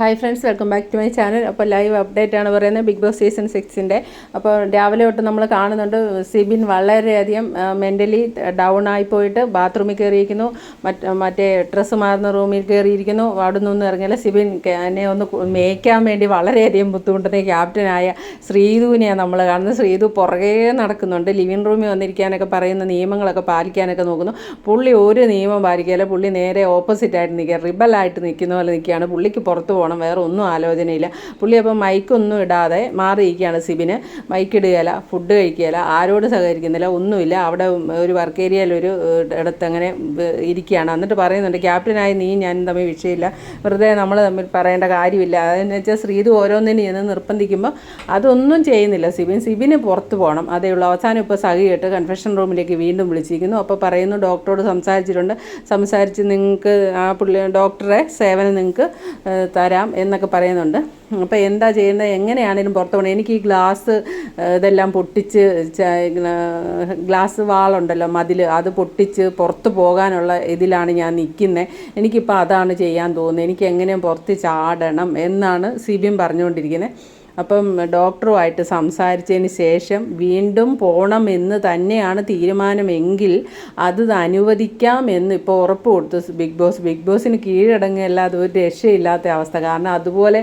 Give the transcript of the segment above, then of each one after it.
Hi friends welcome back to my channel അപ്പോൾ live update ആണ് പറയുന്നത് ബിഗ് ബോസ് സീസൺ സിക്സിന്റെ അപ്പോൾ രാവിലെ തൊട്ട് നമ്മൾ കാണുന്നുണ്ട് സിബിൻ വളരെയധികം മെന്റലി ഡൗൺ ആയി പോയിട്ട് ബാത്റൂമിൽ കയറിയിരിക്കുന്നു. മറ്റ് മറ്റേ ഡ്രസ്സ് മാറുന്ന റൂമിൽ കയറിയിരിക്കുന്നു. അവിടെ നിന്നൊന്നും ഇറങ്ങിയാൽ സിബിൻ എന്നെ ഒന്ന് മേയ്ക്കാൻ വേണ്ടി വളരെയധികം ബുദ്ധിമുട്ടുന്ന ക്യാപ്റ്റനായ ശ്രീധുവിനെയാണ് നമ്മൾ കാണുന്നത്. ശ്രീധു പുറകേ നടക്കുന്നുണ്ട് ലിവിങ് റൂമിൽ വന്നിരിക്കാനൊക്കെ പറയുന്ന നിയമങ്ങളൊക്കെ പാലിക്കാനൊക്കെ നോക്കുന്നു. പുള്ളി ഒരു നിയമം പാലിക്കുകയില്ല പുള്ളി നേരെ ഓപ്പോസിറ്റായിട്ട് നിൽക്കുക റിബലായിട്ട് നിൽക്കുന്ന പോലെ നിൽക്കുകയാണ്. പുള്ളിക്ക് പുറത്ത് പോകണം. വേറെ ഒന്നും ആലോചനയില്ല. പുള്ളി അപ്പം മൈക്കൊന്നും ഇടാതെ മാറിയിരിക്കുകയാണ് സിബിന്. മൈക്ക് ഇടുകയില്ല ഫുഡ് കഴിക്കുകയില്ല ആരോട് സഹകരിക്കുന്നില്ല ഒന്നുമില്ല. അവിടെ ഒരു വർക്ക് ഏരിയയിൽ ഒരു ഇടത്ത് അങ്ങനെ ഇരിക്കുകയാണ്. എന്നിട്ട് പറയുന്നുണ്ട് ക്യാപ്റ്റനായി നീ ഞാൻ തമ്മിൽ വിഷയമില്ല. വെറുതെ നമ്മൾ തമ്മിൽ പറയേണ്ട കാര്യമില്ല. അതെന്ന് വെച്ചാൽ ശ്രീതു ഓരോന്നിനും ഇന്ന് നിർബന്ധിക്കുമ്പോൾ അതൊന്നും ചെയ്യുന്നില്ല സിബിൻ. സിബിന് പുറത്ത് പോകണം അതേ ഉള്ളൂ. അവസാനം ഇപ്പോൾ സഹി കേട്ട് കൺഫെഷൻ റൂമിലേക്ക് വീണ്ടും വിളിച്ചിരിക്കുന്നു. അപ്പോൾ പറയുന്നു ഡോക്ടറോട് സംസാരിച്ചിട്ടുണ്ട്. സംസാരിച്ച് നിങ്ങൾക്ക് ആ പുള്ളി ഡോക്ടറെ സേവനം നിങ്ങൾക്ക് ഏഹ്, തരാം എന്നൊക്കെ പറയുന്നുണ്ട്. അപ്പോൾ എന്താ ചെയ്യുന്നത് എങ്ങനെയാണെങ്കിലും പുറത്ത് പോകണം എനിക്ക് ഈ ഗ്ലാസ് ഇതെല്ലാം പൊട്ടിച്ച് ഗ്ലാസ് വാളുണ്ടല്ലോ മതിൽ അത് പൊട്ടിച്ച് പുറത്ത് പോകാനുള്ള ഇതിലാണ് ഞാൻ നിൽക്കുന്നത് എനിക്കിപ്പോൾ അതാണ് ചെയ്യാൻ തോന്നുന്നത്. എനിക്ക് എങ്ങനെയും പുറത്ത് ചാടണം എന്നാണ് സിബിൻ പറഞ്ഞുകൊണ്ടിരിക്കുന്നത് അപ്പം ഡോക്ടറുമായിട്ട് സംസാരിച്ചതിന് ശേഷം വീണ്ടും പോകണമെന്ന് തന്നെയാണ് തീരുമാനമെങ്കിൽ അത് അനുവദിക്കാമെന്ന് ഇപ്പോൾ ഉറപ്പ് കൊടുത്തു ബിഗ് ബോസ്. ബിഗ് ബോസിന് കീഴടങ്ങുകയല്ലാതെ ഒരു രക്ഷയില്ലാത്ത അവസ്ഥ. കാരണം അതുപോലെ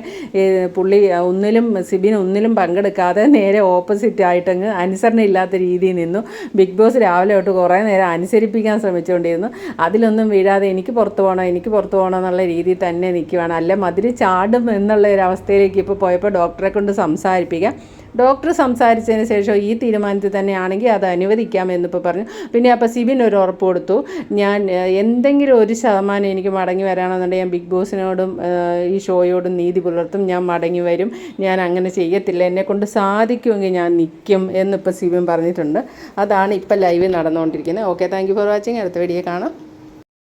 പുള്ളി ഒന്നിലും സിബിൻ ഒന്നിലും പങ്കെടുക്കാതെ നേരെ ഓപ്പോസിറ്റ് ആയിട്ടങ്ങ് അനുസരണ ഇല്ലാത്ത രീതിയിൽ നിന്നു. ബിഗ് ബോസ് രാവിലെ തൊട്ട് കുറേ നേരം അനുസരിപ്പിക്കാൻ ശ്രമിച്ചുകൊണ്ടിരുന്നു. അതിലൊന്നും വീഴാതെ എനിക്ക് പുറത്തു പോകണം എനിക്ക് പുറത്തു പോകണം എന്നുള്ള രീതിയിൽ തന്നെ നിൽക്കുകയാണ് അല്ല മതിരി ചാടും എന്നുള്ള ഒരു അവസ്ഥയിലേക്ക് ഇപ്പോൾ പോയപ്പോൾ ഡോക്ടറെ കൊണ്ട് സംസാരിപ്പിക്കാം. ഡോക്ടർ സംസാരിച്ചതിന് ശേഷം ഈ തീരുമാനത്തിൽ തന്നെയാണെങ്കിൽ അത് അനുവദിക്കാം എന്നിപ്പോൾ പറഞ്ഞു. പിന്നെ അപ്പോൾ സിബിൻ ഒരു ഉറപ്പ് കൊടുത്തു. ഞാൻ എന്തെങ്കിലും ഒരു ശതമാനം എനിക്ക് മടങ്ങി വരാണെന്നുണ്ടെങ്കിൽ ഞാൻ ബിഗ് ബോസിനോടും ഈ ഷോയോടും നീതി പുലർത്തും. ഞാൻ മടങ്ങി വരും. ഞാൻ അങ്ങനെ ചെയ്യത്തില്ല. എന്നെക്കൊണ്ട് സാധിക്കുമെങ്കിൽ ഞാൻ നിൽക്കും എന്നിപ്പോൾ സിബിൻ പറഞ്ഞിട്ടുണ്ട്. അതാണ് ഇപ്പോൾ ലൈവ് നടന്നുകൊണ്ടിരിക്കുന്നത്. Okay thank for watching. അടുത്ത വീഡിയോ കാണാം.